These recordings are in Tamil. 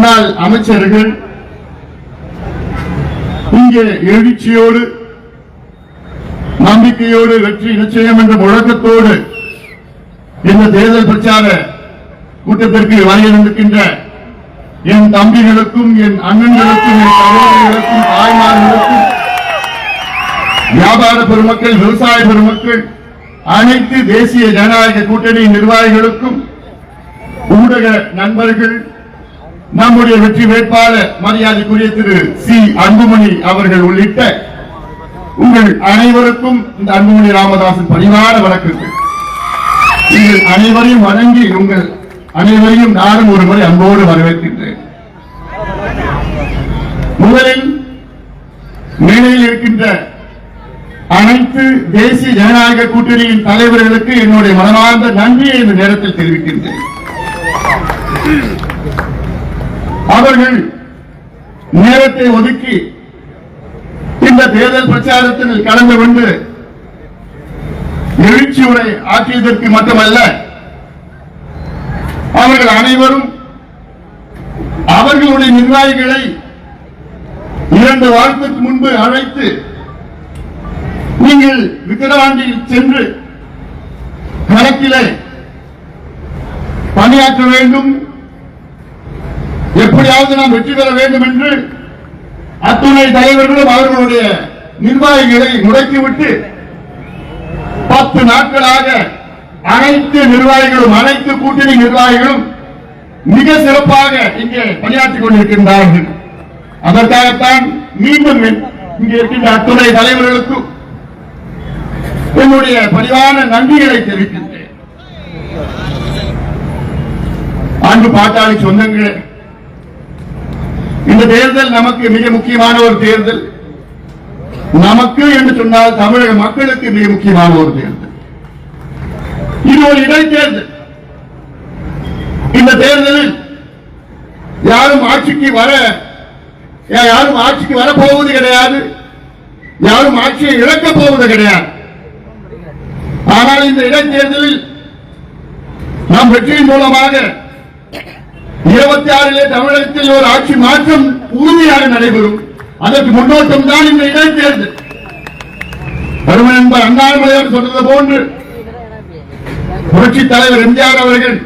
முன்னாள் அமைச்சர்கள் இங்கே எழுச்சியோடு நம்பிக்கையோடு வெற்றி நிச்சயம் என்ற முழக்கத்தோடு இந்த தேர்தல் பிரச்சார கூட்டத்திற்கு வரையிருந்திருக்கின்ற என் தம்பிகளுக்கும் என் அண்ணன்களுக்கும் என் சகோதரிகளுக்கும் தாய்மார்களுக்கும் வியாபார பெருமக்கள் விவசாய பெருமக்கள் அனைத்து தேசிய ஜனநாயக கூட்டணி நிர்வாகிகளுக்கும் ஊடக நண்பர்கள் நம்முடைய வெற்றி வேட்பாளர் மரியாதைக்குரிய திரு சி. அன்புமணி அவர்கள் உள்ளிட்ட உங்கள் அனைவருக்கும் இந்த அன்புமணி ராமதாசன் பணிவான வணக்கங்கள். நீங்கள் அனைவரையும் வணங்கி உங்கள் அனைவரையும் நானும் ஒரு முறை அன்போடு வரவேற்கின்றேன். முதலில் மேடையில் இருக்கின்ற அனைத்து தேசிய ஜனநாயக கூட்டணியின் தலைவர்களுக்கு என்னுடைய மனமார்ந்த நன்றியை இந்த நேரத்தில் தெரிவிக்கின்றேன். அவர்கள் நேரத்தை ஒதுக்கி இந்த தேர்தல் பிரச்சாரத்தில் கலந்து கொண்டு எழுச்சியுரை ஆற்றியதற்கு மட்டுமல்ல அவர்கள் அனைவரும் அவர்களுடைய நிர்வாகிகளை இரண்டு வாரத்துக்கு முன்பு அழைத்து நீங்கள் விக்கிரவாண்டியில் சென்று களத்திலே பணியாற்ற வேண்டும் எப்படியாவது நாம் வெற்றி பெற வேண்டும் என்று அத்துணை தலைவர்களும் அவர்களுடைய நிர்வாகிகளை முடக்கிவிட்டு பத்து நாட்களாக அனைத்து நிர்வாகிகளும் அனைத்து கூட்டணி நிர்வாகிகளும் மிக சிறப்பாக இங்கே பணியாற்றிக் கொண்டிருக்கின்றார்கள். அதற்காகத்தான் மீண்டும் இங்கே இருக்கின்ற அத்துணை தலைவர்களுக்கும் என்னுடைய பரிவான நன்றிகளை தெரிவிக்கின்றேன். ஆண்டு பாட்டாளி சொந்தங்களே இந்த தேர்தல் நமக்கு மிக முக்கியமான ஒரு தேர்தல். நமக்கு என்று சொன்னால் தமிழக மக்களுக்கு மிக முக்கியமான ஒரு தேர்தல். இது ஒரு இடைத்தேர்தல் இந்த தேர்தலில் யாரும் ஆட்சிக்கு வர யாரும் ஆட்சிக்கு வரப்போவது கிடையாது. யாரும் ஆட்சியை இழக்கப் போவது கிடையாது. ஆனால் இந்த இடைத்தேர்தலில் நாம் வெற்றியின் மூலமாக இருபத்தி ஆறிலே தமிழகத்தில் ஒரு ஆட்சி மாற்றம் உறுதியாக நடைபெறும். அதற்கு முன்னோட்டம் தான் இந்த இடைத்தேர்தல். அருமை நண்பர் அண்ணாமலையார் சொன்னது போன்று புரட்சி தலைவர் எம்ஜிஆர் அவர்கள்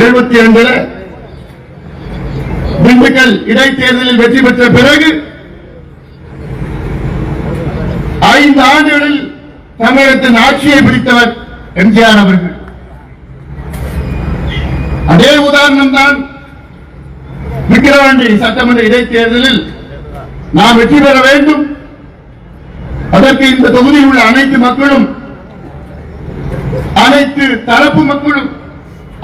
எழுபத்தி இரண்டுல திண்டுக்கல் இடைத்தேர்தலில் வெற்றி பெற்ற பிறகு ஐந்து ஆண்டுகளில் தமிழகத்தின் ஆட்சியை பிடித்தவர் எம்ஜிஆர் அவர்கள். அதே உதாரணம் தான் விக்கிரவாண்டி சட்டமன்ற இடைத்தேர்தலில் நாம் வெற்றி பெற வேண்டும். அதற்கு இந்த தொகுதியில் உள்ள அனைத்து மக்களும் அனைத்து தரப்பு மக்களும்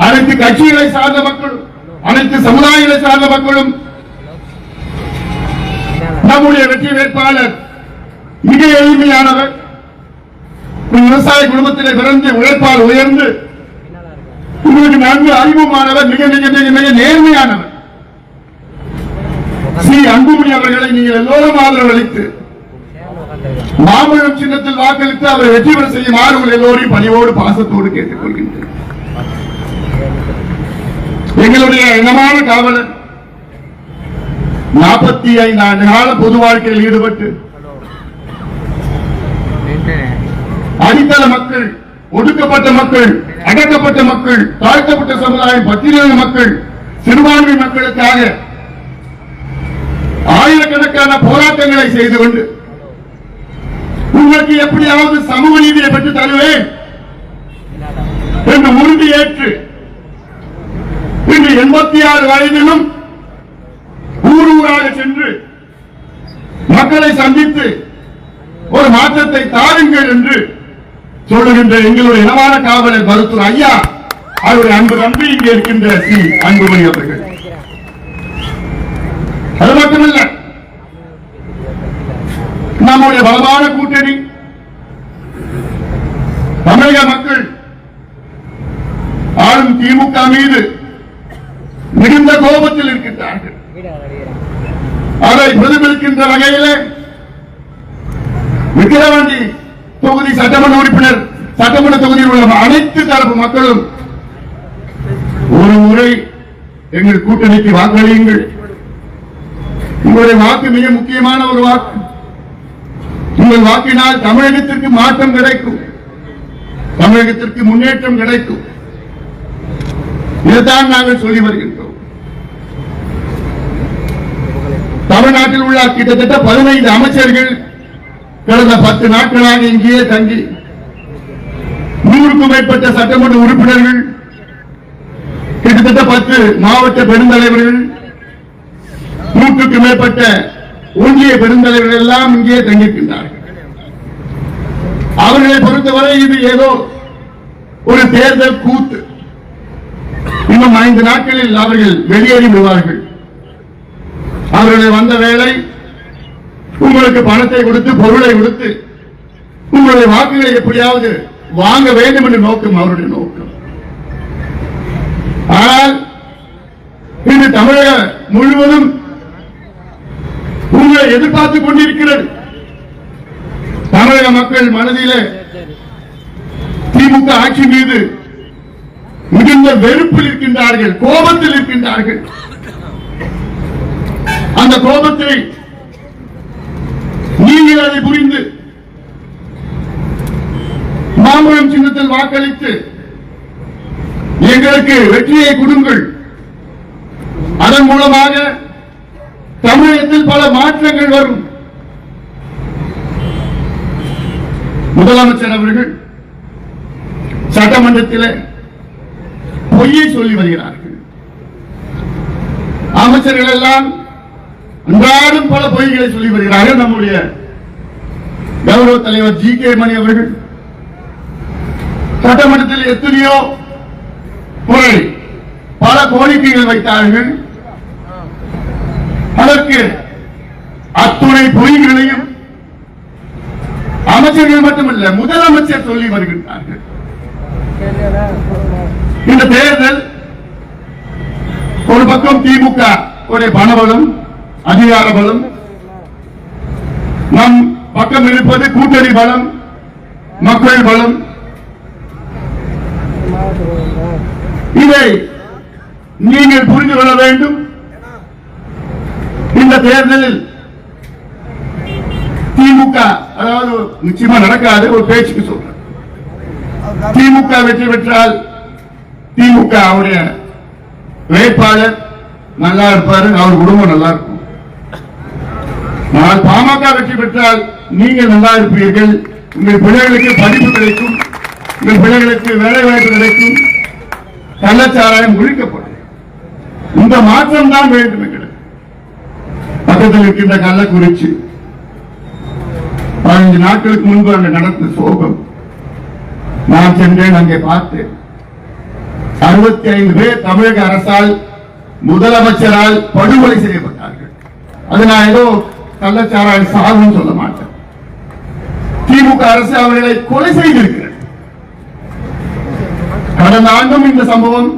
அனைத்து கட்சிகளை சார்ந்த மக்களும் அனைத்து சமுதாயங்களை சார்ந்த மக்களும் நம்முடைய வெற்றி வேட்பாளர் மிக எளிமையானவர். விவசாய குடும்பத்திலே பிறந்து உழைப்பால் உயர்ந்து உங்களுக்கு நன்கு அறிமுகமானவர் மிக மிக மிக மிக நேர்மையானவர். ஸ்ரீ அன்புமணி அவர்களை நீங்கள் எல்லோரும் ஆதரவு அளித்து மாம்பழம் சின்னத்தில் வாக்களித்து அவரை வெற்றி பெற செய்யுமாறு உங்கள் எல்லோரையும் பணிவோடு பாசத்தோடு கேட்டுக்கொள்கின்றேன். எங்களுடைய இனமான காவலர் நாற்பத்தி ஐந்து ஆண்டு கால பொது வாழ்க்கையில் ஈடுபட்டு அடித்தள மக்கள் ஒடுக்கப்பட்ட மக்கள் அடக்கப்பட்ட மக்கள் தாழ்த்தப்பட்ட சமுதாயம் பத்திரிகை மக்கள் சிறுபான்மை மக்களுக்காக ஆயிரக்கணக்கான போராட்டங்களை செய்து கொண்டு உங்களுக்கு எப்படியாவது சமூக நீதியை பெற்று தருவேன் என்று உறுதியேற்று இன்று எண்பத்தி ஆறு வயதிலும் ஊர் ஊராக சென்று மக்களை சந்தித்து ஒரு மாற்றத்தை தாருங்கள் என்று சொல்லுகின்ற எங்களுடைய இனமான காவலர் மருத்துவர் ஐயா அவருடைய அன்பு நம்பி இங்கே இருக்கின்ற சி. அன்புமணி அவர்கள். மட்டுமல்ல நம்முடைய பலமான கூட்டணி தமிழக மக்கள் ஆளும் திமுக மீது மிகுந்த கோபத்தில் இருக்கின்றார்கள். அதை பிரதிபலிக்கின்ற வகையிலே விக்கிரவாண்டி தொகுதி சட்டமன்ற உறுப்பினர் சட்டமன்ற தொகுதியில் உள்ள அனைத்து தரப்பு மக்களும் ஒரு முறை எங்கள் கூட்டணிக்கு வாக்களியுங்கள். உங்களுடைய வாக்கு மிக முக்கியமான ஒரு வாக்கு. உங்கள் வாக்கினால் தமிழகத்திற்கு மாற்றம் கிடைக்கும். தமிழகத்திற்கு முன்னேற்றம் கிடைக்கும். இதுதான் நாங்கள் சொல்லி வருகின்றோம். தமிழ்நாட்டில் உள்ள கிட்டத்தட்ட பதினைந்து அமைச்சர்கள் கடந்த பத்து நாட்களாக இங்கேயே தங்கி நூறுக்கும் மேற்பட்ட சட்டமன்ற உறுப்பினர்கள் கிட்டத்தட்ட பத்து மாவட்ட பெருந்தலைவர்கள் நூற்றுக்கு மேற்பட்ட ஒன்றிய பெருந்தலைவர்கள் எல்லாம் இங்கே தங்கியிருக்கின்றார்கள். அவர்களை பொறுத்தவரை இது ஏதோ ஒரு தேர்தல் கூத்து. இன்னும் ஐந்து நாட்களில் அவர்கள் வெளியேறி விடுவார்கள். அவர்கள் வந்த வேளை உங்களுக்கு பணத்தை கொடுத்து பொருளை கொடுத்து உங்களுடைய வாக்குகளை எப்படியாவது வாங்க வேண்டும் என்ற நோக்கம் அவருடைய நோக்கம். ஆனால் இன்று தமிழக முழுவதும் உங்களை எதிர்பார்த்துக் கொண்டிருக்கிறது. தமிழக மக்கள் மனதிலே திமுக ஆட்சி மீது மிகுந்த வெறுப்பில் இருக்கின்றார்கள் கோபத்தில் இருக்கின்றார்கள். அந்த கோபத்தை நீங்கள் அதை புரிந்து மாமரம் சின்னத்தில் வாக்களித்து எங்களுக்கு வெற்றியை கொடுங்கள். அதன் மூலமாக தமிழகத்தில் பல மாற்றங்கள் வரும். முதலமைச்சர் அவர்கள் சட்டமன்றத்தில் பொய்யை சொல்லி வருகிறார்கள். அமைச்சர்கள் எல்லாம் அன்றாடும் பல பொய்களை சொல்லி வருகிறார்கள். நம்முடைய கௌரவ தலைவர் ஜி கே மணி அவர்கள் சட்டமன்றத்தில் எத்தனையோ முறை பல கோரிக்கைகள் வைத்தார்கள். அதற்கு அத்துணை பொய்களையும் அமைச்சர்கள் மட்டுமல்ல முதலமைச்சர் சொல்லி வருகின்றார்கள். இந்த தேர்தல் ஒரு பக்கம் திமுக உடைய பணபலம் அதிகார பலம். நம் பக்கம் இருப்பது கூட்டணி பலம் மக்கள் பலம். இதை நீங்கள் புரிந்து கொள்ள வேண்டும். இந்த தேர்தலில் திமுக அதாவது நிச்சயமா நடக்காது ஒரு பேச்சுக்கு சொல்றேன். திமுக வெற்றி பெற்றால் திமுக அவருடைய வேட்பாளர் நல்லா இருப்பாரு அவர் குடும்பம் நல்லா இருக்கும். ஆனால் பாமக வெற்றி பெற்றால் நீங்கள் நல்லா இருப்பீர்கள். உங்கள் பிள்ளைகளுக்கு படிப்பு கிடைக்கும் உங்கள் பிள்ளைகளுக்கு வேலை வாய்ப்பு கிடைக்கும் கள்ளச்சாராயம் ஒழிக்கப்படும் இந்த மாற்றம் தான் வேண்டும். பக்கத்தில் இருக்கின்ற கள்ளக்குறிச்சி. பதினஞ்சு நாட்களுக்கு முன்பு அங்கு நடந்த சோகம். நான் சென்றேன் அங்கே பார்த்தேன். அறுபத்தி ஐந்து பேர் தமிழக அரசால் முதலமைச்சரால் படுகொலை செய்யப்பட்டார்கள். அது நான் ஏதோ கள்ளச்சாராய சாகுன்னு சொல்ல மாட்டேன். திமுக அரசு அவர்களை கொலை செய்திருக்கிறது. கடந்த ஆண்டும் இந்த சம்பவம்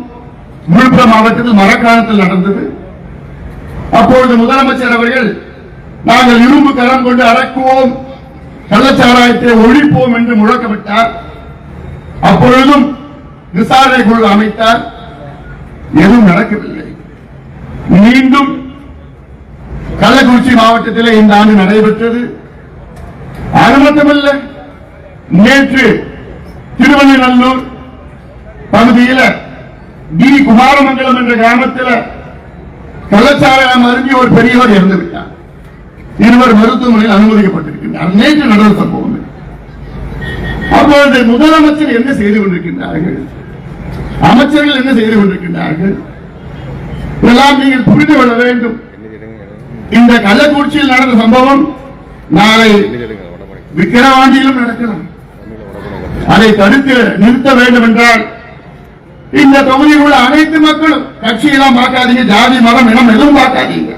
விழுப்புரம் மாவட்டத்தில் மரக்காலத்தில் நடந்தது. அப்பொழுது முதலமைச்சர் அவர்கள் நாங்கள் இரும்பு கரம் கொண்டு அடக்குவோம் கள்ளச்சாராயத்தை ஒழிப்போம் என்று முழக்கமிட்டார். அப்பொழுதும் விசாரணை குழு அமைத்தார். எதுவும் நடக்கவில்லை. மீண்டும் கள்ளக்குறிச்சி மாவட்டத்தில் இந்த ஆண்டு நடைபெற்றது. அது மட்டுமல்ல நேற்று திருவள்ளிநல்லூர் பகுதியில் டி. குமாரமங்கலம் என்ற கிராமத்தில் கள்ளச்சாராயம் அருந்தி ஒரு பெரியவர் இறந்து விட்டார். இருவர் மருத்துவமனையில் அனுமதிக்கப்பட்டிருக்கின்றார் நேற்று நடந்த சம்பவம் அப்பொழுது முதலமைச்சர் என்ன செய்து கொண்டிருக்கின்றார்கள்? அமைச்சர்கள் என்ன செய்து கொண்டிருக்கின்றார்கள்? இதெல்லாம் நீங்கள் புரிந்து கொள்ள வேண்டும். இந்த கள்ளக்குறிச்சியில் நடந்த சம்பவம் நாளை விக்கிரவாண்டியிலும் நடக்கலாம். அதை தடுத்து நிறுத்த வேண்டும் என்றால் இந்த தொகுதியில் உள்ள அனைத்து மக்களும் கட்சியெல்லாம் பார்க்காதீங்க ஜாதி மதம் இனம் எதுவும் பார்க்காதீங்க.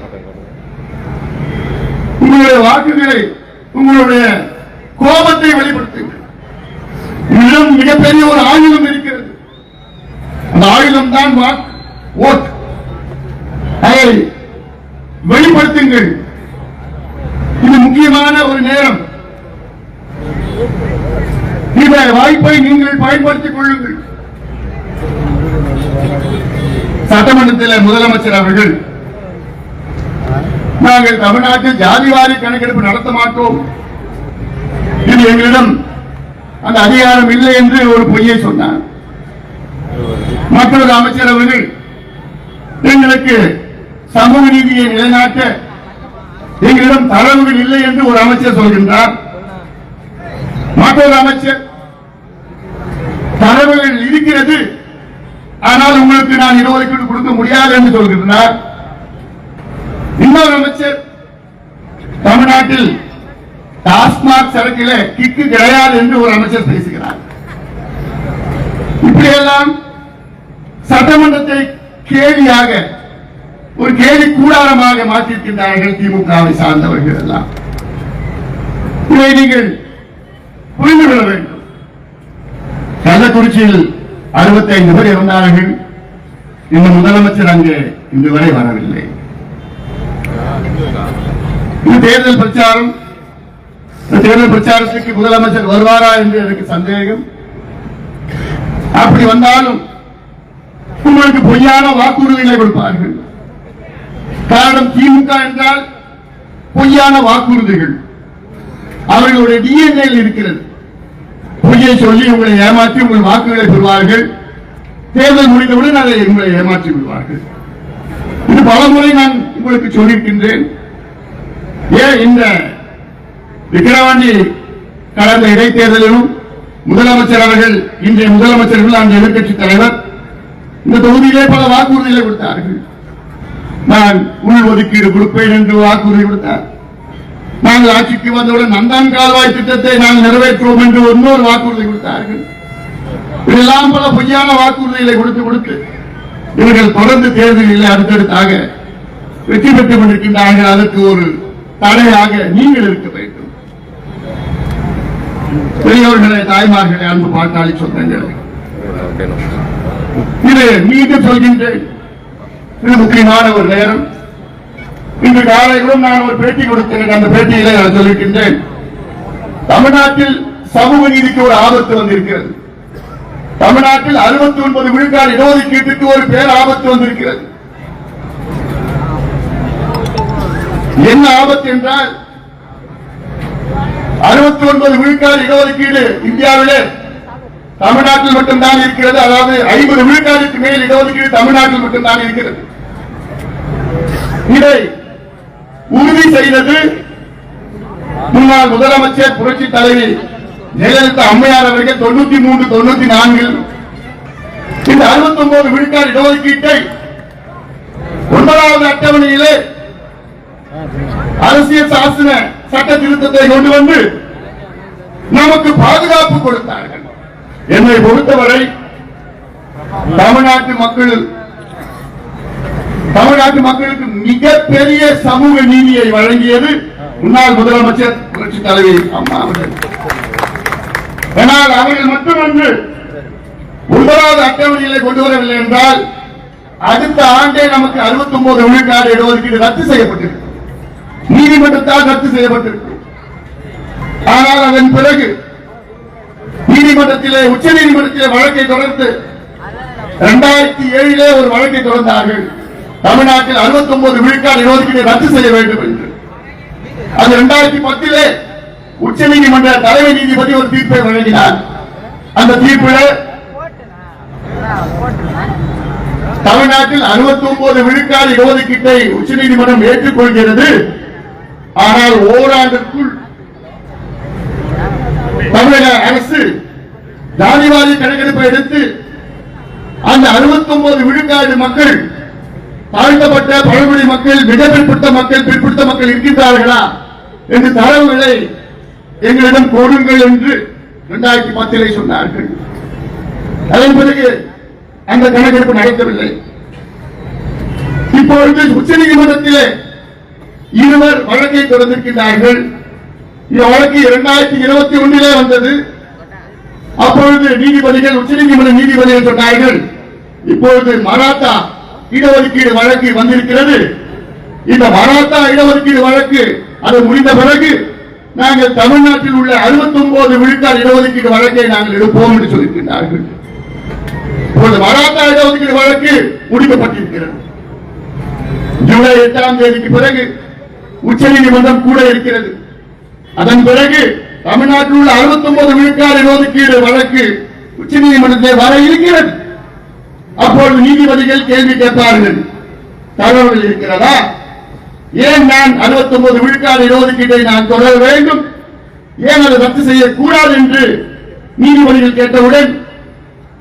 உங்களுடைய வாக்குகளை உங்களுடைய கோபத்தை வெளிப்படுத்துங்கள். உங்களிடம் மிகப்பெரிய ஒரு ஆயுதம் இருக்கிறது. அந்த ஆயுதம் தான் வாக்கு ஓட்டு. அதை வெளிப்படுத்துங்கள். இது முக்கியமான ஒரு நேரம். இந்த வாய்ப்பை நீங்கள் பயன்படுத்திக் கொள்ளுங்கள். சட்டமன்றத்தில் முதலமைச்சர் அவர்கள் நாங்கள் தமிழ்நாட்டில் ஜாதிவாரி கணக்கெடுப்பு நடத்த மாட்டோம். இது எங்களிடம் அந்த அதிகாரம் இல்லை என்று ஒரு பொய்யை சொன்னார். மற்றொரு அமைச்சர் அவர்கள் எங்களுக்கு சமூக நீதியை நிலைநாட்ட எங்களிடம் தரவுகள் இல்லை என்று ஒரு அமைச்சர் சொல்கின்றார். மற்றொரு அமைச்சர் தரவுகள் இருக்கிறது. ஆனால் உங்களுக்கு நான் இடஒதுக்கீடு கொடுக்க முடியாது என்று சொல்கின்றார். இன்னொரு அமைச்சர் தமிழ்நாட்டில் டாஸ்மாக் சரக்கில கிக்கு கிடையாது என்று ஒரு அமைச்சர் பேசுகிறார். இப்படியெல்லாம் சட்டமன்றத்தை கேலியாக ஒரு கேலி கூடாரமாக மாற்றியிருக்கின்றார்கள் திமுகவை சார்ந்தவர்கள் எல்லாம். இதை நீங்கள் புரிந்து கொள்ள வேண்டும். கள்ளக்குறிச்சியில் அறுபத்தைந்து பேர் இருந்தார்கள் இந்த முதலமைச்சர் அங்கே இன்று வரை வரவில்லை. தேர்தல் பிரச்சாரம் இந்த தேர்தல் பிரச்சாரத்துக்கு முதலமைச்சர் வருவாரா என்று எனக்கு சந்தேகம். அப்படி வந்தாலும் உங்களுக்கு பொய்யான வாக்குறுதிகளை கொடுப்பார்கள். காரணம் திமுக என்றால் பொய்யான வாக்குறுதிகள். அவர்களுடைய டிஎன்ஏ இருக்கிறது. பொய்யை சொல்லி உங்களை ஏமாற்றி உங்கள் வாக்குகளை பெறுவார்கள். தேர்தல் முடிந்தவுடன் அதை உங்களை ஏமாற்றி விடுவார்கள். இது பலமுறை நான் உங்களுக்கு சொல்லியிருக்கின்றேன். ஏன் இந்த விக்கிரவாண்டி கடந்த இடைத்தேர்தலிலும் முதலமைச்சர் அவர்கள் இன்றைய முதலமைச்சர்கள் அந்த எதிர்கட்சி தலைவர் இந்த தொகுதியிலே பல வாக்குறுதிகளை கொடுத்தார்கள். நான் உள் ஒதுக்கீடு கொடுப்பேன் என்று வாக்குறுதி கொடுத்தார். நாங்கள் ஆட்சிக்கு வந்தவுடன் நந்தான் கால்வாய் திட்டத்தை நாங்கள் நிறைவேற்றுவோம் என்று இன்னொரு வாக்குறுதி கொடுத்தார்கள். இதெல்லாம் பல பொய்யான வாக்குறுதிகளை கொடுத்து கொடுத்து இவர்கள் தொடர்ந்து தேர்தலில் அடுத்தடுத்தாக வெற்றி பெற்றுக் கொண்டிருக்கின்றார்கள். அதற்கு ஒரு தடையாக நீங்கள் இருக்க வேண்டும். பெரியவர்களே தாய்மார்களே அன்பு பாட்டாளி சொந்தங்களே. இது மீண்டும் சொல்கின்றேன். இது முக்கியமான ஒரு நேரம். இன்று காலையிலும் நான் ஒரு பேட்டி கொடுத்தேன் அந்த பேட்டியில நான் சொல்லியிருக்கின்றேன் தமிழ்நாட்டில் சமூக நீதிக்கு ஒரு ஆபத்து வந்திருக்கிறது. தமிழ்நாட்டில் அறுபத்தி ஒன்பது விழுக்காடு இடஒதுக்கீட்டுக்கு ஒரு பேர் ஆபத்து வந்திருக்கிறது. என்ன ஆபத்து என்றால் அறுபத்தி ஒன்பது விழுக்காடு இடஒதுக்கீடு இந்தியாவிலே தமிழ்நாட்டில் மட்டும்தான் இருக்கிறது. அதாவது ஐம்பது விழுக்காடுக்கு மேல் இடஒதுக்கீடு தமிழ்நாட்டில் மட்டும்தான் இருக்கிறது. இதை உறுதி செய்தது முன்னாள் முதலமைச்சர் புரட்சி தலைவி ஜெயலலிதா அம்மையார் அவர்கள் தொண்ணூத்தி மூன்று தொண்ணூத்தி நான்கில். இந்த அறுபத்தி ஒன்பது விழுக்காடு இடஒதுக்கீட்டை ஒன்பதாவது அட்டவணையிலே அரசியல் சாசன சட்ட திருத்தத்தை கொண்டு வந்து நமக்கு பாதுகாப்பு கொடுத்தார்கள். என்னை பொறுத்தவரை தமிழ்நாட்டு மக்கள் தமிழ்நாட்டு மக்களுக்கு மிகப்பெரிய சமூக நீதியை வழங்கியது முன்னாள் முதலமைச்சர் புரட்சி தலைவி அம்மா அவர்கள். ஆனால் அவர்கள் மட்டுமன்று ஒன்பதாவது அட்டவணைகளை கொண்டு வரவில்லை என்றால் அடுத்த ஆண்டே நமக்கு 69 விழுக்காடு இடஒதுக்கீடு ரத்து செய்யப்பட்டிருக்கும். நீதிமன்றத்தால் ரத்து செய்யப்பட்டிருக்கும். ஆனால் அதன் பிறகு நீதிமன்றத்திலே உச்ச நீதிமன்றத்திலே வழக்கை தொடர்ந்து இரண்டாயிரத்தி ஏழிலே ஒரு வழக்கை தொடர்ந்தார்கள். தமிழ்நாட்டில் 69 விழுக்காடு இடஒதுக்கீடு ரத்து செய்ய வேண்டும் என்று. அது இரண்டாயிரத்தி பத்திலே உச்ச நீதிமன்ற தலைமை நீதிபதி ஒரு தீர்ப்பை வழங்கினார். அந்த தீர்ப்பில் தமிழ்நாட்டில் 69 விழுக்காடு இடஒதுக்கீட்டை உச்சநீதிமன்றம் ஏற்றுக்கொள்கிறது. ஆனால் ஓராண்டிற்குள் தமிழக அரசு ஜாதிவாதி கணக்கெடுப்பை எடுத்து அந்த 69 விழுக்காடு மக்கள் தாழ்த்தப்பட்ட பழங்குடி மக்கள் மிக பிற்படுத்த மக்கள் பிற்படுத்த மக்கள் இருக்கின்றார்களா என்று தரவுகளை எங்களிடம் கொடுங்கள் என்று இரண்டாயிரத்தி பத்திலே சொன்னார்கள். அதன் பிறகு அந்த கணக்கெடுப்பு நடக்கவில்லை இப்பொழுது உச்சநீதிமன்றத்திலே இருவர் வழக்கை தொடர்ந்திருக்கின்றார்கள். இந்த வழக்கு இரண்டாயிரத்தி இருபத்தி ஒன்றிலே வந்தது. அப்பொழுது நீதிபதிகள் உச்ச நீதிமன்ற நீதிபதிகள் சொன்னார்கள் இப்பொழுது மராத்தா இடஒதுக்கீடு வழக்கு வந்திருக்கிறது. இந்த மராத்தா இடஒதுக்கீடு வழக்கு அது முடிந்த பிறகு நாங்கள் தமிழ்நாட்டில் உள்ள 69 விழுக்காடு இடஒதுக்கீடு வழக்கை நாங்கள் எடுப்போம் என்று சொல்லியிருக்கிறார்கள் இப்பொழுது மராத்தா இடஒதுக்கீடு வழக்கு முடிக்கப்பட்டிருக்கிறது. ஜூலை எட்டாம் தேதிக்கு பிறகு உச்சநீதிமன்றம் கூட இருக்கிறது. அதன் பிறகு தமிழ்நாட்டில் உள்ள 69 விழுக்காடு இடஒதுக்கீடு வழக்கு உச்சநீதிமன்றத்தில் வர இருக்கிறது. அப்பொழுது நீதிபதிகள் கேள்வி கேட்பார்கள். தகவல் இருக்கிறதா? ஏன் நான் 69 விழுக்காடு இடஒதுக்கீட்டை நான் தொடர வேண்டும்? ஏன் அதை ரத்து செய்யக்கூடாது என்று நீதிபதிகள் கேட்டவுடன்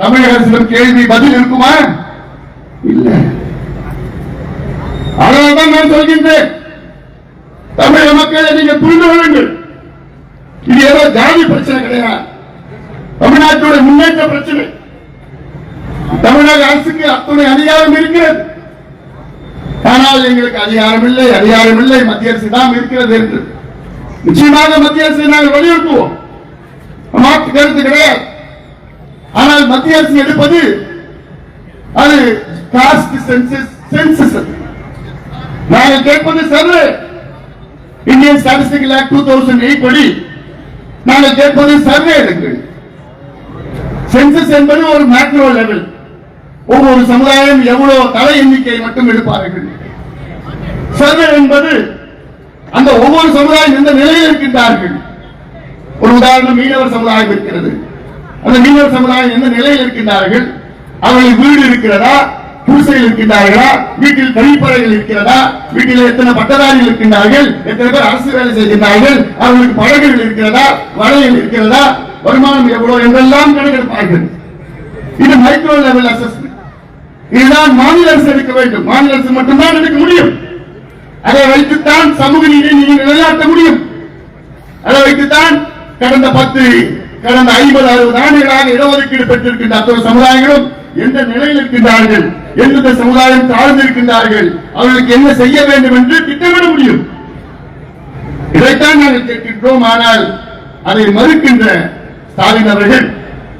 தமிழக அரசிடம் கேள்வி பதில் இருக்குமா? இல்லை. அதனால்தான் நான் சொல்கின்றேன். தமிழக மக்களை நீங்கள் புரிந்து கொள்ளுங்கள். இது ஏதோ ஜாதி பிரச்சனை கிடையாது தமிழ்நாட்டுடைய முன்னேற்ற பிரச்சனை. தமிழக அரசுக்கு அத்துணை அதிகாரம் இருக்கிறது. ஆனால் எங்களுக்கு அதிகாரம் இல்லை அதிகாரம் இல்லை மத்திய அரசு தான் இருக்கிறது என்று. நிச்சயமாக மத்திய அரசை நாங்கள் வலியுறுத்துவோம். மாற்று கருத்து கிடையாது. ஆனால் மத்திய அரசு எடுப்பது அது காஸ்ட் சென்சஸ் சென்சஸ் நாங்கள் கேட்பது survey Indian statistical act two thousand eight படி நாங்கள் கேட்பது சர்வே எடுங்கள் சென்சஸ் என்பது ஒரு மேக்ரோ லெவல் ஒவ்வொரு சமுதாயம் எவ்வளவு தலை எண்ணிக்கை மட்டும் எடுப்பார்கள்? சர்வே என்பது அந்த ஒவ்வொரு சமுதாயம் எந்த நிலையில் இருக்கின்றார்கள்? ஒரு உதாரணம் மீனவர் சமுதாயம் இருக்கிறது. அந்த மீனவர் சமுதாயம் எந்த நிலையில் இருக்கின்றார்கள்? அவர்களுக்கு வீடு இருக்கிறதா? குடிசையில் இருக்கின்றார்களா? வீட்டில் கழிப்பறைகள் இருக்கிறதா? வீட்டில் எத்தனை பட்டதாரிகள் இருக்கின்றார்கள்? எத்தனை பேர் அரசு வேலை செய்கின்றார்கள்? அவர்களுக்கு படகுகள் இருக்கிறதா? வலைகள் இருக்கிறதா? வருமானம் எவ்வளவு? என்றெல்லாம் கணக்கெடுப்பார்கள். இது மைக்ரோ லெவல் அசஸ்மெண்ட் இதுதான் மாநில அரசு எடுக்க வேண்டும். மாநில அரசு மட்டும்தான் எடுக்க முடியும். அதை வைத்துத்தான் சமூக நீதியை நீங்கள் நிலைநாட்ட முடியும். அதை வைத்துத்தான் கடந்த பத்து கடந்த ஐம்பது அறுபது ஆண்டுகளாக இடஒதுக்கீடு பெற்றிருக்கின்ற அத்தனை சமுதாயங்களும் எந்த நிலையில் இருக்கின்றார்கள்? எந்தெந்த சமுதாயம் தாழ்ந்திருக்கின்றார்கள் அவர்களுக்கு என்ன செய்ய வேண்டும் என்று திட்டமிட முடியும். இதைத்தான் நாங்கள் கேட்கின்றோம். ஆனால் அதை மறுக்கின்ற ஸ்டாலின் அவர்கள்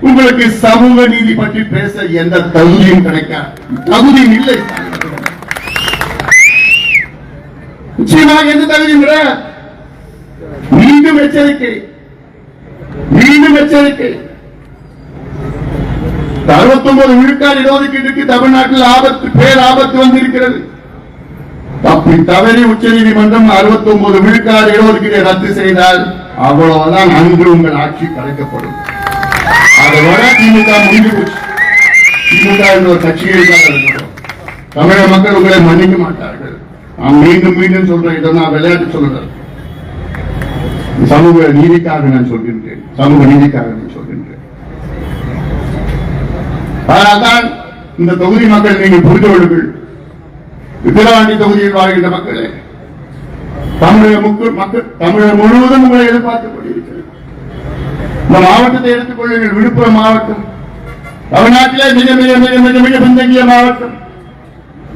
உங்களுக்கு சமூக நீதி பற்றி பேச எந்த தகுதியும் கிடைக்காது. தகுதியும் இல்லை. நிச்சயமாக எந்த தகுதியும் மீண்டும் எச்சரிக்கை. மீண்டும் எச்சரிக்கை. அறுபத்தொன்பது விழுக்காடு இடஒதுக்கீட்டுக்கு தமிழ்நாட்டில் ஆபத்து பேர் ஆபத்து வந்திருக்கிறது. தப்பி தவறி உச்ச நீதிமன்றம் அறுபத்தி ஒன்பது விழுக்காடு இடஒதுக்கீட்டை ரத்து செய்தால் அவ்வளவுதான் அன்று உங்கள் ஆட்சி கலைக்கப்படும். அதை திமுக முடிஞ்சு போச்சு. திமுக ஒரு கட்சியை தமிழக மக்கள் உங்களை மன்னிக்க மாட்டார்கள். நான் மீண்டும் மீண்டும் சொல்றேன். இதை நான் விளையாட்டு சொல்லுறேன் சமூக நீதிக்காக நான் சொல்கின்றேன். சமூக நீதிக்காக நான் சொல்கின்றேன். அதனால்தான் இந்த தொகுதி மக்கள் நீங்கள் புரிந்து கொள்ளுங்கள். விக்கிரவாண்டி தொகுதியில் வாழ்கின்ற மக்களே தமிழக மக்கள் மக்கள் தமிழகம் முழுவதும் உங்களை எதிர்பார்த்துக் கொண்டிருக்கிறது. இந்த மாவட்டத்தை எடுத்துக்கொள்ளுங்கள் விழுப்புரம் மாவட்டம். தமிழ்நாட்டிலே மிக மிக மிக மிக மிக பின்தங்கிய மாவட்டம்.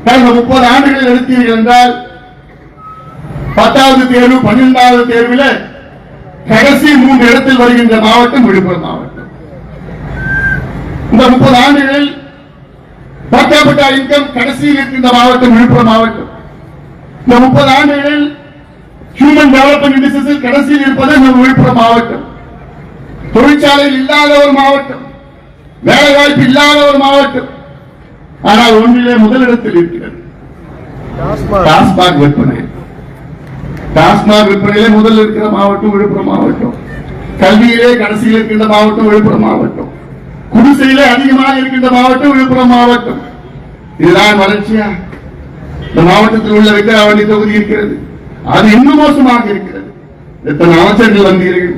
கடந்த முப்பது ஆண்டுகளில் எடுத்தீர்கள் என்றால் பத்தாவது தேர்வு பன்னிரெண்டாவது தேர்வில் கடைசி மூன்று இடத்தில் வருகின்ற மாவட்டம் விழுப்புரம் மாவட்டம். இந்த முப்பது ஆண்டுகளில் பத்தாப்பட்ட இன்கம் கடைசியில் இருக்கின்ற மாவட்டம் விழுப்புரம் மாவட்டம். இந்த முப்பது ஆண்டுகளில் ஹியூமன் டெவலப்மெண்ட் இண்டஸ்ட்ரீஸில் கடைசியில் இருப்பது நம்ம விழுப்புரம் மாவட்டம். தொழிற்சாலையில் இல்லாத ஒரு மாவட்டம் வேலை வாய்ப்பு இல்லாத ஒரு மாவட்டம். ஆனால் ஒன்றிலே முதலிடத்தில் இருக்கிறது. டாஸ்மாக் விற்பனை. டாஸ்மாக் விற்பனையிலே முதல் இருக்கிற மாவட்டம் விழுப்புரம் மாவட்டம். கல்வியிலே கடைசியில் இருக்கின்ற மாவட்டம் விழுப்புரம் மாவட்டம். குடிசையிலே அதிகமாக இருக்கின்ற மாவட்டம் விழுப்புரம் மாவட்டம். இதுதான் வளர்ச்சியா இந்த மாவட்டத்தில் உள்ள விக்கிரவாணி தொகுதி இருக்கிறது. அது இன்னும் மோசமாக இருக்கிறது. எத்தனை அமைச்சர்கள் வந்தீர்கள்?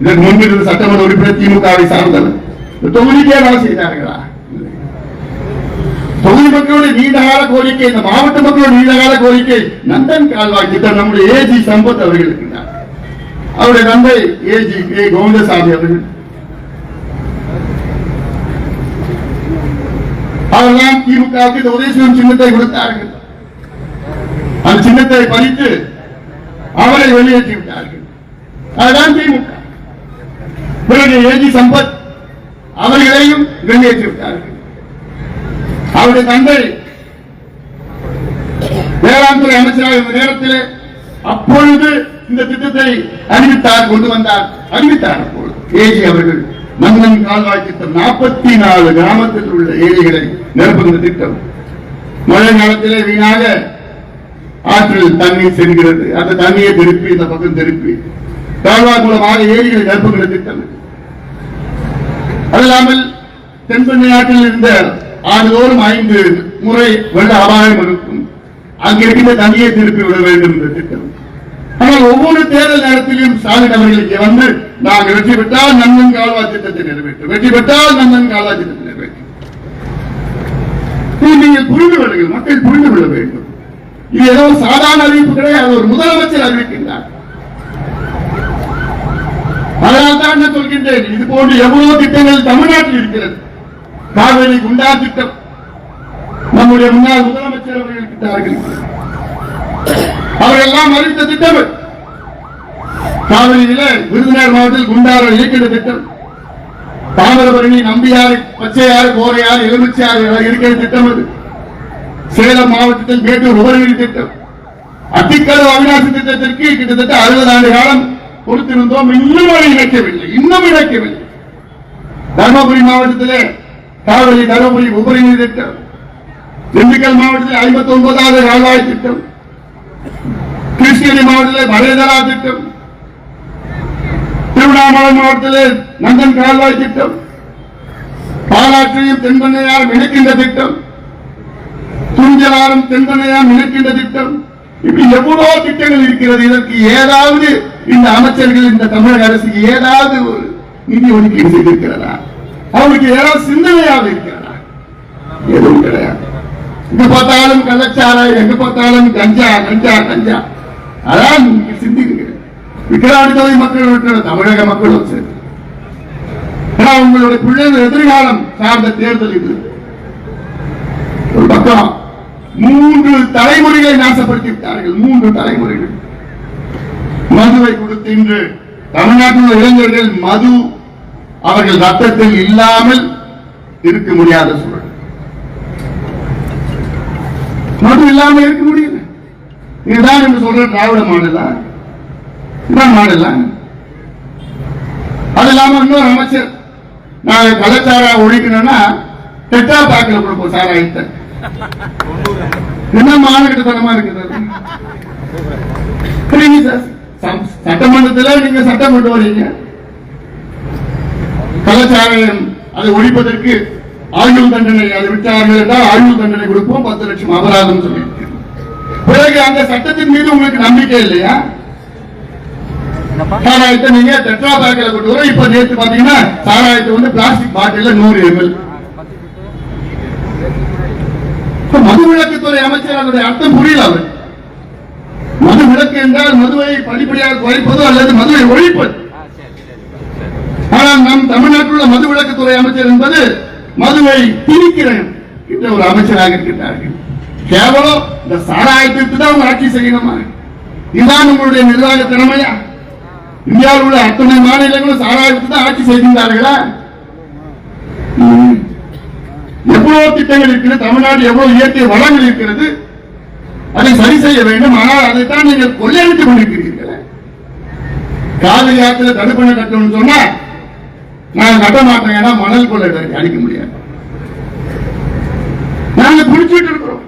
இதற்கு முன்பு இருந்த சட்டமன்ற உறுப்பினர் திமுகவை சார்ந்தவர். இந்த தொகுதிக்கே வேலை செய்தார்களா? தொகுதி மக்களுடைய நீண்டகால கோரிக்கை இந்த மாவட்ட மக்களுடைய நீண்டகால கோரிக்கை நந்தன் கால்வாய் திட்டம் நம்முடைய ஏஜி சம்பத் அவர்கள் இருக்கிறார் அவருடைய தந்தை ஏஜி கே கோவிந்தசாமி அவர்கள். அவர்தான் திமுகவுக்கு இந்த உதயசூரன் சின்னத்தை கொடுத்தார்கள். அந்த சின்னத்தை பறித்து அவரை வெளியேற்றி விட்டார்கள் அதுதான் திமுக. பிறகு ஏஜி சம்பத் அவர்களையும் வெளியேற்றி விட்டார்கள். அவருடைய தந்தை வேளாண் துறை அமைச்சராக இருந்த நேரத்தில் அப்பொழுது இந்த திட்டத்தை அறிவித்தார் கொண்டு வந்தார். அறிவித்தார் அப்பொழுது. ஏஜி அவர்கள் மன்னன் கால்வாய் திட்டம் நாற்பத்தி நாலு கிராமத்தில் உள்ள ஏரிகளை நிரப்புகின்ற திட்டம். மழை காலத்திலே வீணாக ஆற்றில் தண்ணீர் செல்கிறது. அந்த தண்ணியை திருப்பி இந்த பக்கம் திருப்பி கால்வாய் மூலமாக ஏரிகளை நிரப்புகிற திட்டம். அது இல்லாமல் தென்பெண்ணை ஆற்றில் இருந்த ஆண்டுதோறும் ஐந்து முறை வெள்ள அபாயம் இருக்கும். அங்கே தண்ணியை திருப்பி விட வேண்டும் என்ற திட்டம். ஆனால் ஒவ்வொரு தேர்தல் நேரத்திலும் ஸ்டாலின் அவர்கள் இங்கே வந்து நாங்கள் வெற்றி பெற்றால் நந்தன் கால்வாய் திட்டத்தை நிறைவேற்றும். வெற்றி பெற்றால் நந்தன் கால்வாய் திட்டத்தை நிறைவேற்றும். நீங்கள் புரிந்து கொள்ளுங்கள். மக்கள் புரிந்து கொள்ள வேண்டும். இது ஏதோ ஒரு சாதாரண அறிவிப்பு கிடையாது. ஒரு முதலமைச்சர் அறிவிக்கின்றார். அதனால் தான் நான் சொல்கின்றேன். இது போன்று எவ்வளவு திட்டங்கள் தமிழ்நாட்டில் இருக்கிறது. காவிரி குண்டா திட்டம். நம்முடைய முன்னாள் முதலமைச்சர் அவர்கள் இருக்கிறார்கள் அவரெல்லாம் எல்லாம் அறிவித்த திட்டம். காவிரியில விருதுநகர் மாவட்டத்தில் குண்டாறு இயக்கிட திட்டம். தாமிரபரணி நம்பியாறு பச்சையாறு கோரையாறு எலுமிச்சியாறு இருக்கிற திட்டம் அது. சேலம் மாவட்டத்தில் மேட்டூர் உபரிநீர் திட்டம். அத்திக்கரு அவிநாசி திட்டத்திற்கு கிட்டத்தட்ட அறுபது ஆண்டு காலம் கொடுத்திருந்தோம் இன்னும் அதை இணைக்கவில்லை இன்னும் இணைக்கவில்லை. தர்மபுரி மாவட்டத்திலே காவிரி தருமபுரி உபரிநீர் திட்டம் திண்டுக்கல் மாவட்டத்தில் ஐம்பத்தி ஒன்பதாவது கால்வாய் திட்டம் கிருஷ்ணகிரி மாவட்டத்தில் மலைதரா திட்டம் திருவண்ணாமலை மாவட்டத்தில் நந்தன் கால்வாய் திட்டம் பாலாற்றையும் தென்பண்ணையாரும் இணைக்கின்ற திட்டம் துஞ்சலாரும் தென்பண்ணையாரும் இணைக்கின்ற திட்டம் இப்படி எவ்வளவு திட்டங்கள் இருக்கிறது. இதற்கு ஏதாவது இந்த அமைச்சர்கள் இந்த தமிழக அரசுக்கு ஏதாவது ஒரு நிதி ஒதுக்கீடு செய்திருக்கிறதா? அவருக்கு ஏதாவது சிந்தனையாக இருக்கிறதா? எதுவும் கிடையாது. எங்க பார்த்தாலும் கள்ளச்சாராயம் எங்க பார்த்தாலும் கஞ்சா கஞ்சா கஞ்சா. அதான் நீங்க சிந்திக்கிறீங்க விக்கிராடி தொகை மக்கள் விட்டு தமிழக மக்களும் சரி. உங்களுடைய பிள்ளைகள் எதிர்காலம் சார்ந்த தேர்தல் இது. ஒரு பக்கம் மூன்று தலைமுறைகளை நாசப்படுத்தி விட்டார்கள் மூன்று தலைமுறைகள். மதுவை கொடுத்து இன்று தமிழ்நாட்டில் உள்ள இளைஞர்கள் மது அவர்கள் ரத்தத்தில் இல்லாமல் இருக்க முடியாத சூழல். மது இல்லாம இருக்க முடியல. இதுதான் என்று சொல்ற திராவிட மாடலா? இதான் மாடலா? அது இல்லாம இன்னொரு அமைச்சர் நாங்க கலாச்சார ஒழிக்கணும்னா டெட்டா பாக்கில் கொடுப்போம் சாராயத்தை என்ன சார்? சம்- சட்டமன்றத்துல நீங்க சட்டம் கொண்டு வரீங்க. கலாச்சாரம் அதை ஒழிப்பதற்கு ஆயுள் தண்டனை அதை விட்டார்கள் என்றால் ஆயுள் தண்டனை கொடுப்போம் பத்து லட்சம் அபராதம் சொல்லியிருக்கேன். பிறகு அந்த சட்டத்தின் மீது உங்களுக்கு நம்பிக்கை இல்லையா? சாராயத்தை நீங்க டெட்ரா பேக்கில் கொண்டு வர இப்ப நேற்று பாத்தீங்கன்னா சாராயத்தை வந்து பிளாஸ்டிக் பாட்டில நூறு எம்எல் மது விளக்குத்துறை அமைச்சர் அதனுடைய அர்த்தம் புரியல அவர். மது விளக்கு என்றால் மதுவை படிப்படியாக குறைப்பது அல்லது மதுவை ஒழிப்பது. ஆனால் நம் தமிழ்நாட்டில் உள்ள மது விளக்குத்துறை அமைச்சர் என்பது மதுவை திணிக்கிறேன் என்ற ஒரு அமைச்சராக இருக்கின்றார்கள். கேவலம் இந்த சாராயத்திற்கு தான் அவங்க ஆட்சி செய்யணுமா? இதுதான் உங்களுடைய நிர்வாக திறமையா? இந்தியாவில் உள்ள அத்தனை மாநிலங்களும் சாராயத்துக்கு தான் ஆட்சி செய்கின்றார்களா? எவ்வளவு திட்டங்கள் இருக்கிறது தமிழ்நாடு எவ்வளவு இயற்கை வளங்கள் இருக்கிறது அதை சரி செய்ய வேண்டும். ஆனால் அதைத்தான் நீங்கள் கொள்ளையடித்துக் கொண்டிருக்கிறீர்கள். காவிரி ஆற்றுல தடுப்பணை கட்டணும்னு சொன்னா நான் கட்ட மாட்டேன் ஏன்னா மணல் கொள்ளை அடிக்க முடியாது. நாங்க குடிச்சிட்டு இருக்கிறோம்.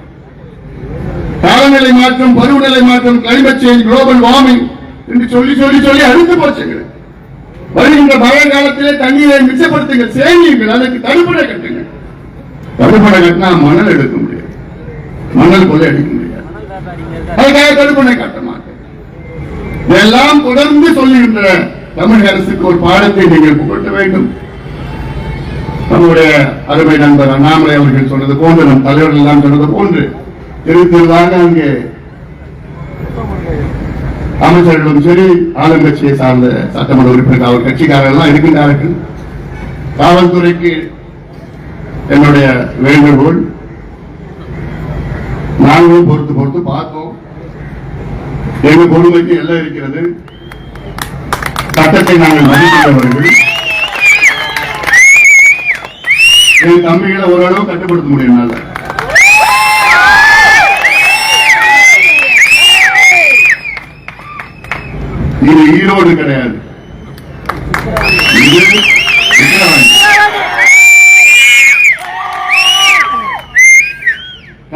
காலநிலை மாற்றம் பருவநிலை மாற்றம் கிளைமேட் சேஞ்ச் குளோபல் வார்மிங் என்று சொல்லி சொல்லி சொல்லி அழுத்து போச்சுங்க வருகின்ற மழை காலத்திலே தண்ணீரை மிச்சப்படுத்துங்கள் சேமியுங்கள் அதற்கு தடுப்பணை கட்டுங்க தடுப்பணை கட்டினா மணல் எடுக்க முடியாது. மணல் கொள்ளை அடிக்க முடியாது. அதுக்காக தடுப்பணை கட்ட மாட்டேன். இதெல்லாம் தொடர்ந்து சொல்லுகின்ற தமிழக அரசுக்கு ஒரு பாடத்தை நீங்கள் புகட்ட வேண்டும். நம்முடைய அருமை நண்பர் அண்ணாமலை அவர்கள் சொன்னது போன்று நம் தலைவர்கள் எல்லாம் சொன்னது போன்று தெரு அங்கே அமைச்சர்களும் சரி ஆளுங்கட்சியை சார்ந்த சட்டமன்ற உறுப்பினர் அவர் கட்சிக்காரர்கள் எல்லாம் இருக்கின்றார்கள். காவல்துறைக்கு என்னுடைய வேண்டுகோள் நாங்களும் பொறுத்து பொறுத்து பார்த்தோம் எங்க பொறுமைக்கு எல்லாம் இருக்கிறது. சட்டத்தை நாங்கள் மதிக்கிறவர்கள் என் தம்பிகளை ஓரளவு கட்டுப்படுத்த முடியும் என்னால. இது ஈரோடு கிடையாது. இது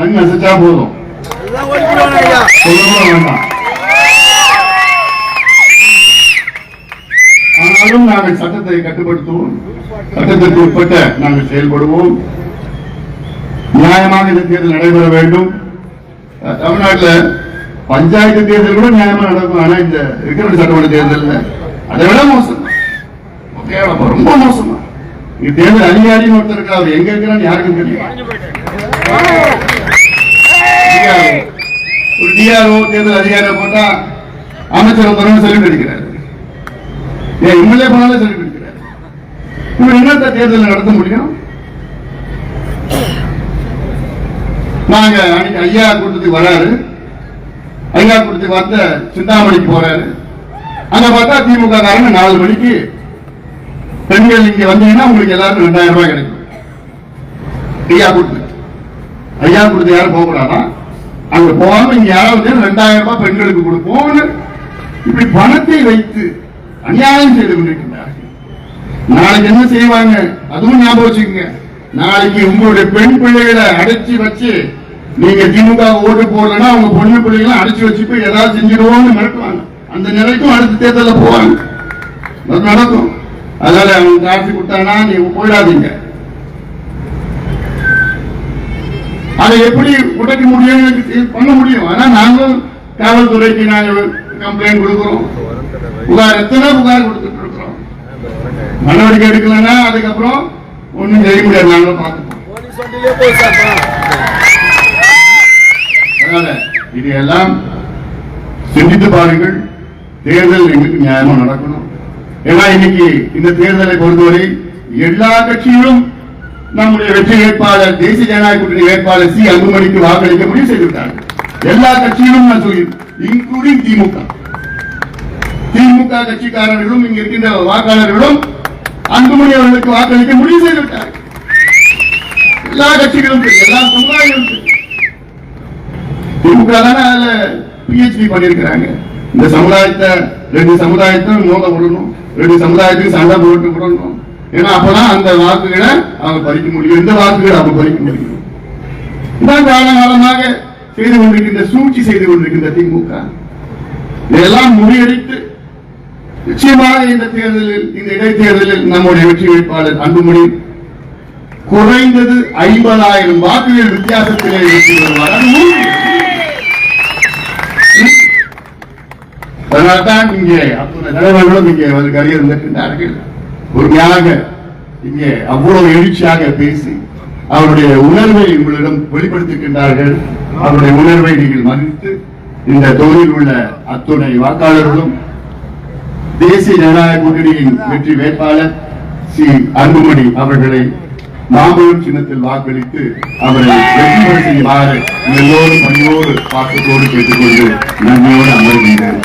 கண் அசைச்சா போதும். வேண்டாம். ஆனாலும் நாங்கள் சட்டத்தை கட்டுப்படுத்துவோம். சட்டத்திற்கு உட்பட்ட நாங்கள் செயல்படுவோம். நியாயமாக இந்த தேர்தல் நடைபெற வேண்டும். தமிழ்நாட்டுல பஞ்சாயத்து தேர்தல் கூட நியாயமா நடக்கும். ஆனா இந்த இருக்கிற சட்டமன்ற தேர்தல்ல அதை விட மோசம். ரொம்ப மோசமா. இங்க தேர்தல் அதிகாரின்னு ஒருத்தர் இருக்கா அவர் எங்க இருக்கிறான்னு யாருக்கும் தெரியும் DRO. ஒரு டிஆர்ஓ தேர்தல் அதிகாரியை போட்டா அமைச்சர் ஒருத்தர் செல்வி அடிக்கிறார் ஏன் எம்எல்ஏ போனாலும் செல்வி அடிக்கிறார் இவர் என்னத்த தேர்தல் நடத்த முடியும்? நாங்க அன்னைக்கு ஐயா கூட்டத்துக்கு வராரு. ஐயா கூட்டத்துக்கு வந்த சிந்தாமணிக்கு போறாரு. அங்க பார்த்தா திமுக காரங்க நாலு மணிக்கு பெண்கள் இங்க வந்தீங்கன்னா உங்களுக்கு எல்லாருக்கும் ரெண்டாயிரம் ரூபாய் கிடைக்கும். ஐயா கூட்டத்துக்கு. ஐயா கொடுத்து யாரும் போக கூடாதா? அங்க போகாம இங்க யாராவது ரெண்டாயிரம் ரூபாய் பெண்களுக்கு கொடுப்போம்னு இப்படி பணத்தை வைத்து அநியாயம் செய்து கொண்டிருக்கிறார்கள். நாளைக்கு என்ன செய்வாங்க? அதுவும் ஞாபகம் வச்சுக்கோங்க. நாளைக்கு உங்களுடைய பெண் பிள்ளைகளை அடைச்சி வச்சு நீங்க திமுக ஓட்டு போடலன்னா அவங்க பொண்ணு பிள்ளைகளை அடைச்சி வச்சு போய் ஏதாவது செஞ்சிருவோம்னு மிரட்டுவாங்க. அந்த நிலைக்கும் அடுத்த தேர்தலில் போவாங்க. அது நடக்கும். அதனால அவங்க காசு கொடுத்தானா நீங்க போயிடாதீங்க. அதை எப்படி உடைக்க முடியும் பண்ண முடியும். ஆனா நாங்களும் காவல்துறைக்கு நாங்கள் கம்ப்ளைண்ட் கொடுக்கிறோம். புகார் எத்தனை புகார் கொடுத்துட்டு இருக்கிறோம். நடவடிக்கை எடுக்கலன்னா அதுக்கப்புறம் ஒண்ணும் செய்ய முடியாது. நாங்களும் பார்த்துப்போம். அதனால இது எல்லாம் சிந்தித்து பாருங்கள். தேர்தல் எங்களுக்கு நியாயமா நடக்கணும். ஏன்னா இன்னைக்கு இந்த தேர்தலை பொறுத்தவரை எல்லா கட்சிகளும் நம்முடைய வெற்றி வேட்பாளர் தேசிய ஜனநாயக கூட்டணி வேட்பாளர் சி. அன்புமணிக்கு வாக்களிக்க முடிவு செய்துவிட்டார்கள். எல்லா கட்சியிலும் நான் சொல்கிறேன் இன்க்ளூடிங் திமுக. திமுக கட்சிக்காரர்களும் இங்க இருக்கின்ற வாக்காளர்களும் அன்புமணி அவர்களுக்கு வாக்களிக்க முடிவு செய்துவிட்டார்கள். எல்லா கட்சிகளும் எல்லா சமுதாயங்களும் திமுக தானே அதுல பிஹெச்டி பண்ணிருக்கிறாங்க இந்த சமுதாயத்தை ரெண்டு சமுதாயத்தை மோத விடணும். ரெண்டு சமுதாயத்துக்கு சண்டை போட்டு விடணும். ஏன்னா அப்பதான் அந்த வாக்குகளை அவங்க பறிக்க முடியும். இந்த வாக்குகளை அவங்க பறிக்க முடியும். இதான் காலகாலமாக செய்து கொண்டிருக்கின்ற சூழ்ச்சி செய்து கொண்டிருக்கின்ற திமுக இதெல்லாம் முறியடித்து நிச்சயமாக இந்த தேர்தலில் இந்த இடைத்தேர்தலில் நம்முடைய வெற்றி வேட்பாளர் அன்புமணி குறைந்தது ஐம்பதாயிரம் வாக்குகள் வித்தியாசத்திலே வெற்றி பெறுவார். அதனால்தான் இங்கே அத்தனை தலைவர்களும் இங்கே வந்து கருகிருந்திருக்கின்றார்கள் பொறுமையாக இங்கே அவ்வளவு எழுச்சியாக பேசி அவருடைய உணர்வை உங்களிடம் வெளிப்படுத்துகின்றார்கள். அவருடைய உணர்வை நீங்கள் மதித்து இந்த தொகுதியில் உள்ள அத்துணை வாக்காளர்களும் தேசிய ஜனநாயக கூட்டணியின் வெற்றி வேட்பாளர் சி. அன்புமணி அவர்களை மாம்பழம் சின்னத்தில் வாக்களித்து அவரை வெற்றி செய்யுமாறு எல்லோரும் பணியோடு பாக்கத்தோடு கேட்டுக்கொண்டு நன்றியோடு அமர்கின்றேன்.